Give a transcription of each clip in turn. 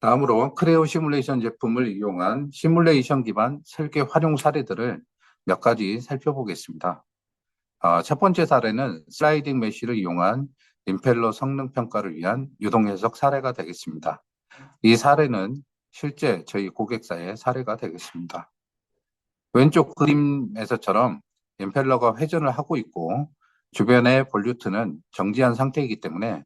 다음으로 크레오 시뮬레이션 제품을 이용한 시뮬레이션 기반 설계 활용 사례들을 몇 가지 살펴보겠습니다. 아, 첫 번째 사례는 슬라이딩 메쉬를 이용한 임펠러 성능 평가를 위한 유동 해석 사례가 되겠습니다. 이 사례는 실제 저희 고객사의 사례가 되겠습니다. 왼쪽 그림에서처럼 임펠러가 회전을 하고 있고 주변의 볼류트는 정지한 상태이기 때문에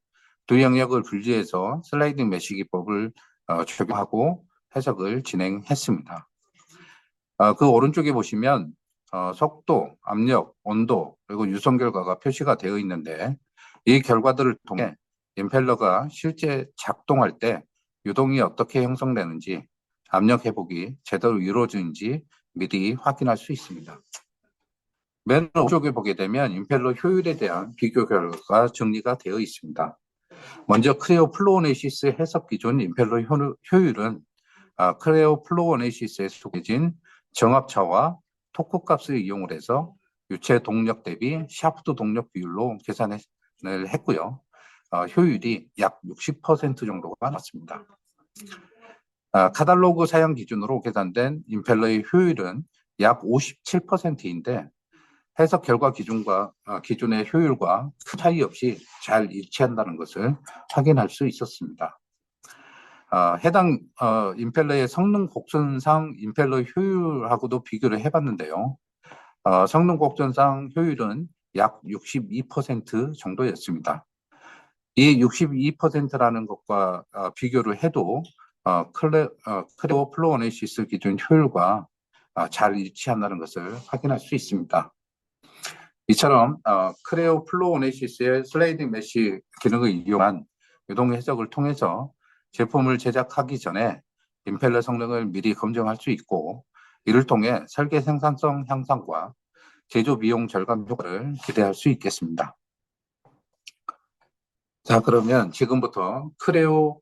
두 영역을 분리해서 슬라이딩 메쉬 기법을 어, 적용하고 해석을 진행했습니다. 어, 그 오른쪽에 보시면 어, 속도, 압력, 온도, 그리고 유성 결과가 표시가 되어 있는데 이 결과들을 통해 임펠러가 실제 작동할 때 유동이 어떻게 형성되는지 압력 회복이 제대로 이루어지는지 미리 확인할 수 있습니다. 맨 오른쪽에 보게 되면 임펠러 효율에 대한 비교 결과가 정리가 되어 있습니다. 먼저 크레오 플로우네시스 해석 기준 임펠러 효율은 아, 크레오 플로우네시스에 속해진 정합차와 토크 값을 이용을 해서 유체 동력 대비 샤프트 동력 비율로 계산을 했고요. 어, 효율이 약 60% 정도가 나왔습니다. 아, 카탈로그 사용 기준으로 계산된 임펠러의 효율은 약 57%인데 해석 결과 기준과 아, 기준의 효율과 큰 차이 없이 잘 일치한다는 것을 확인할 수 있었습니다. 아, 해당 어, 임펠러의 성능 곡선상 임펠러 효율하고도 비교를 해봤는데요. 어, 성능 곡선상 효율은 약 62% 정도였습니다. 이 62%라는 것과 어, 비교를 해도 어, 클레, 어, 크레오 플로어네시스 기준 효율과 어, 잘 일치한다는 것을 확인할 수 있습니다. 이처럼 어, 크레오 플로오네시스의 슬라이딩 메쉬 기능을 이용한 유동 해석을 통해서 제품을 제작하기 전에 임펠러 성능을 미리 검증할 수 있고 이를 통해 설계 생산성 향상과 제조 비용 절감 효과를 기대할 수 있겠습니다. 자 그러면 지금부터 크레오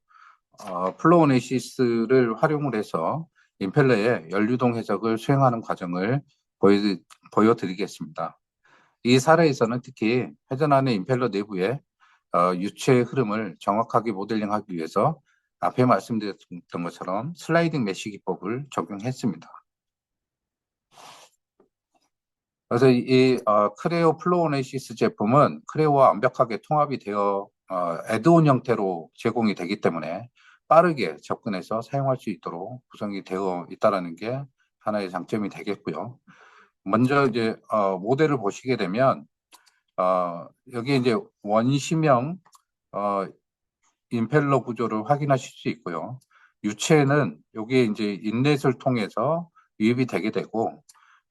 어, 플로오네시스를 활용을 해서 임펠러의 연유동 해석을 수행하는 과정을 보여, 보여드리겠습니다. 이 사례에서는 특히 회전하는 임펠러 내부의 어, 유체의 흐름을 정확하게 모델링하기 위해서 앞에 말씀드렸던 것처럼 슬라이딩 메쉬 기법을 적용했습니다. 그래서 이 어, 크레오 플로우네시스 제품은 크레오와 완벽하게 통합이 되어 어, 애드온 형태로 제공이 되기 때문에 빠르게 접근해서 사용할 수 있도록 구성이 되어 있다는 게 하나의 장점이 되겠고요. 먼저 이제 어, 모델을 보시게 되면 어, 여기 이제 원시명 어, 임펠러 구조를 확인하실 수 있고요. 유체는 여기에 이제 인렛을 통해서 유입이 되게 되고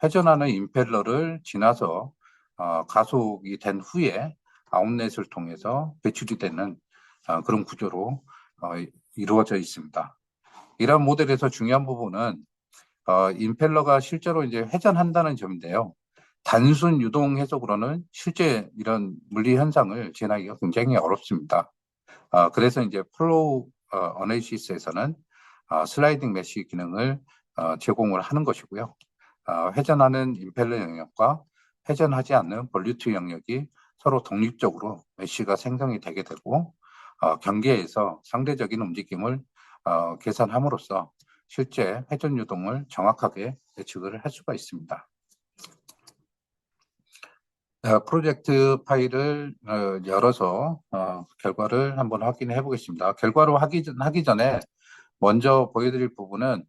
회전하는 임펠러를 지나서 어, 가속이 된 후에 아웃렛을 통해서 배출이 되는 어, 그런 구조로 어, 이루어져 있습니다. 이런 모델에서 중요한 부분은 어, 임펠러가 실제로 이제 회전한다는 점인데요. 단순 유동 해석으로는 실제 이런 물리 현상을 재현하기가 굉장히 어렵습니다. 어, 그래서 이제 플로우 어, 어네시스에서는 어, 슬라이딩 메쉬 기능을 어, 제공을 하는 것이고요. 어, 회전하는 임펠러 영역과 회전하지 않는 볼류트 영역이 서로 독립적으로 메쉬가 생성이 되게 되고 어, 경계에서 상대적인 움직임을 어, 계산함으로써 실제 회전 유동을 정확하게 예측을 할 수가 있습니다. 어, 프로젝트 파일을 어, 열어서 어, 결과를 한번 확인해 보겠습니다. 결과로 하기, 하기 전에 먼저 보여드릴 부분은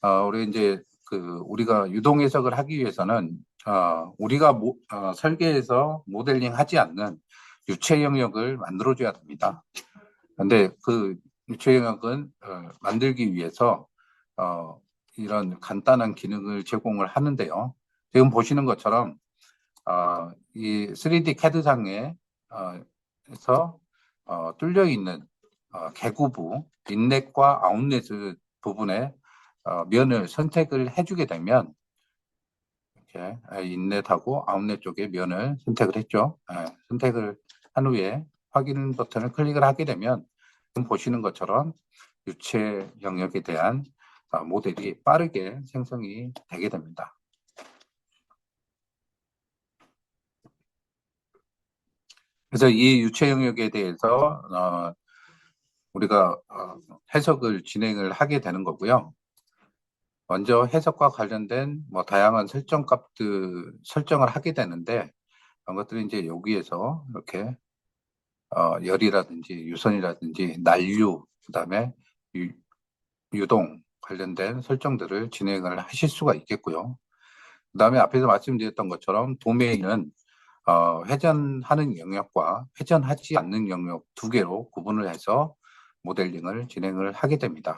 어, 우리 이제 그 우리가 유동 해석을 하기 위해서는 어, 우리가 모, 어, 설계에서 모델링 하지 않는 유체 영역을 만들어 줘야 됩니다. 근데 그 유체 영역은 어, 만들기 위해서 어, 이런 간단한 기능을 제공을 하는데요. 지금 보시는 것처럼 어, 이 3D 캐드상에 어, 에서 어, 뚫려 있는 어, 개구부 인넷과 아웃넷 부분에 어, 면을 선택을 해주게 되면 이렇게 인넷하고 아웃넷 쪽에 면을 선택을 했죠. 예, 선택을 한 후에 확인 버튼을 클릭을 하게 되면 지금 보시는 것처럼 유체 영역에 대한 어, 모델이 빠르게 생성이 되게 됩니다. 그래서 이 유체 영역에 대해서 어, 우리가 어, 해석을 진행을 하게 되는 거고요. 먼저 해석과 관련된 뭐 다양한 설정 값들 설정을 하게 되는데 그런 것들이 이제 여기에서 이렇게 어, 열이라든지 유선이라든지 난류 그다음에 유, 유동 관련된 설정들을 진행을 하실 수가 있겠고요. 그 다음에 앞에서 말씀드렸던 것처럼 도메인은 어, 회전하는 영역과 회전하지 않는 영역 두 개로 구분을 해서 모델링을 진행을 하게 됩니다.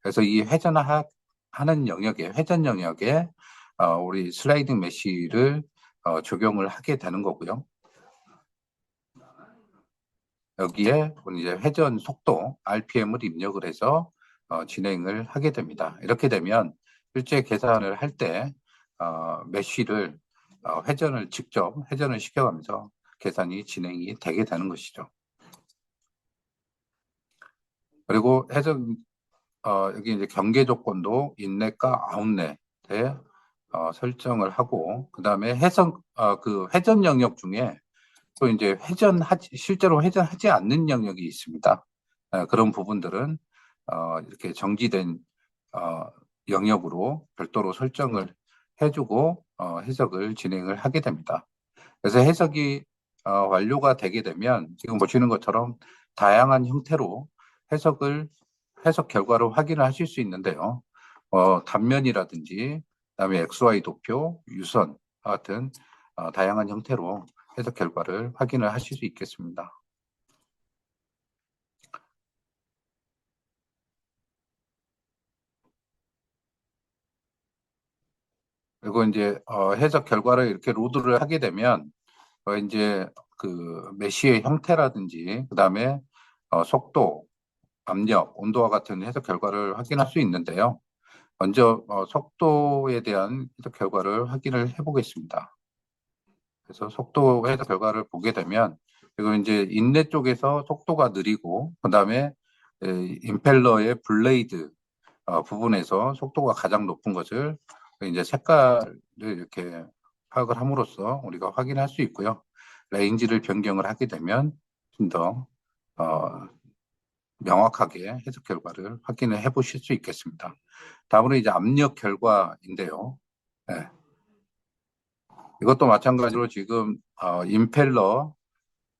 그래서 이 회전하는 영역에 회전 영역에 어, 우리 슬라이딩 메쉬를 어, 적용을 하게 되는 거고요. 여기에 이제 회전 속도 RPM을 입력을 해서 어, 진행을 하게 됩니다. 이렇게 되면 실제 계산을 할 때 어, 메쉬를 어, 회전을 직접 회전을 시켜가면서 계산이 진행이 되게 되는 것이죠. 그리고 해석 어, 여기 이제 경계 조건도 인넷과 아웃넷에 어, 설정을 하고 그 다음에 해석 어, 그 회전 영역 중에 또 이제 회전하지 실제로 회전하지 않는 영역이 있습니다. 어, 그런 부분들은 어, 이렇게 정지된 어, 영역으로 별도로 설정을 해주고 어, 해석을 진행을 하게 됩니다. 그래서 해석이 어, 완료가 되게 되면 지금 보시는 것처럼 다양한 형태로 해석을 해석 결과를 확인을 하실 수 있는데요. 어, 단면이라든지 그다음에 XY 도표, 유선 같은 어, 다양한 형태로 해석 결과를 확인을 하실 수 있겠습니다. 그리고 이제 어, 해석 결과를 이렇게 로드를 하게 되면 어, 이제 그 메시의 형태라든지 그 다음에 어, 속도, 압력, 온도와 같은 해석 결과를 확인할 수 있는데요. 먼저 어, 속도에 대한 해석 결과를 확인을 해보겠습니다. 그래서 속도 해석 결과를 보게 되면 그리고 이제 인내 쪽에서 속도가 느리고 그 다음에 임펠러의 블레이드 어, 부분에서 속도가 가장 높은 것을 이제 색깔을 이렇게 파악을 함으로써 우리가 확인할 수 있고요. 레인지를 변경을 하게 되면 좀더 어, 명확하게 해석 결과를 확인을 해 보실 수 있겠습니다. 다음으로 이제 압력 결과인데요. 네. 이것도 마찬가지로 지금 어, 임펠러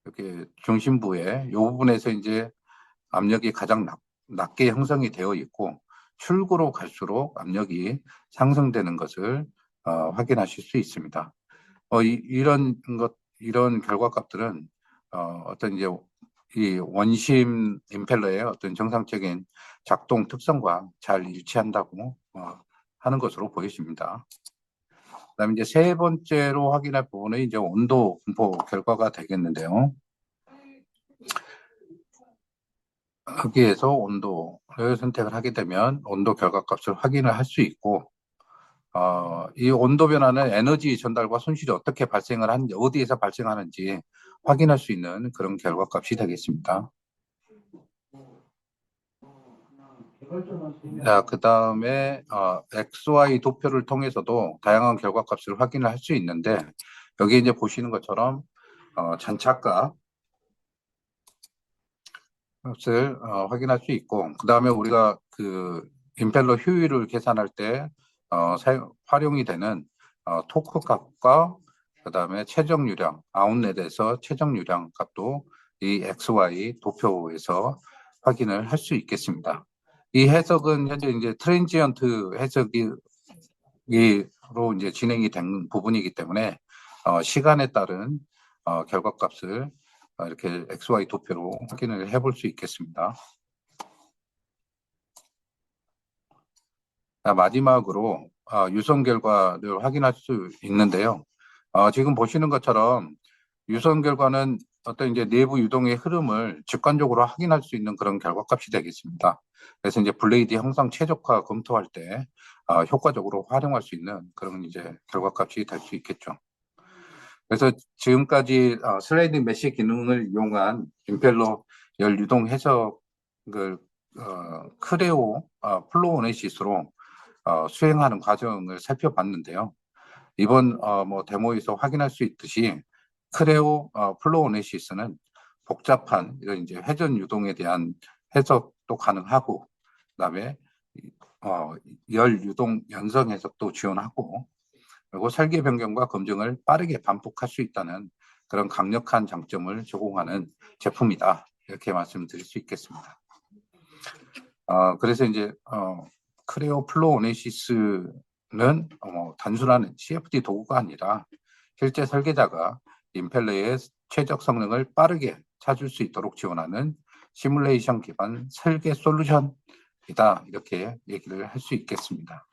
이렇게 중심부에 이 부분에서 이제 압력이 가장 낮, 낮게 형성이 되어 있고 출구로 갈수록 압력이 상승되는 것을 어, 확인하실 수 있습니다. 어, 이, 런 것 이런 결과값들은 어, 어떤 이제 이 원심 임펠러의 어떤 정상적인 작동 특성과 잘 일치한다고 어, 하는 것으로 보여집니다. 그다음에 이제 세 번째로 확인할 부분은 이제 온도 분포 결과가 되겠는데요. 여기에서 온도를 선택을 하게 되면 온도 결과값을 확인을 할 수 있고 어, 이 온도 변화는 에너지 전달과 손실이 어떻게 발생을 하는지 어디에서 발생하는지 확인할 수 있는 그런 결과값이 되겠습니다. 자, 그 다음에 어, XY 도표를 통해서도 다양한 결과값을 확인을 할 수 있는데 여기 이제 보시는 것처럼 어, 잔차값 을 어, 확인할 수 있고 그 다음에 우리가 그 임펠러 효율을 계산할 때 어, 사용, 활용이 되는 어, 토크 값과 그 다음에 최적 유량 아웃렛에서 최적 유량 값도 이 XY 도표에서 확인을 할 수 있겠습니다. 이 해석은 현재 이제 트랜지언트 해석이로 이제 진행이 된 부분이기 때문에 어, 시간에 따른 어, 결과값을 어, 이렇게 XY 도표로 확인을 해볼 수 있겠습니다. 자, 마지막으로 어, 유선 결과를 확인할 수 있는데요. 어, 지금 보시는 것처럼 유선 결과는 어떤 이제 내부 유동의 흐름을 직관적으로 확인할 수 있는 그런 결과값이 되겠습니다. 그래서 이제 블레이드 형상 최적화 검토할 때 어, 효과적으로 활용할 수 있는 그런 이제 결과값이 될 수 있겠죠. 그래서 지금까지 어, 슬라이딩 메시 기능을 이용한 임펠러 열 유동 해석을 어, 크레오 어, 플로우네시스로 어, 수행하는 과정을 살펴봤는데요. 이번 어, 뭐 데모에서 확인할 수 있듯이 크레오 어, 플로우네시스는 복잡한 이런 이제 회전 유동에 대한 해석도 가능하고 그다음에 어, 열 유동 연성 해석도 지원하고 그리고 설계 변경과 검증을 빠르게 반복할 수 있다는 그런 강력한 장점을 제공하는 제품이다 이렇게 말씀드릴 수 있겠습니다. 어, 그래서 이제 어, 크레오 플로 오네시스는 어, 단순한 CFD 도구가 아니라 실제 설계자가 임펠러의 최적 성능을 빠르게 찾을 수 있도록 지원하는 시뮬레이션 기반 설계 솔루션이다 이렇게 얘기를 할 수 있겠습니다.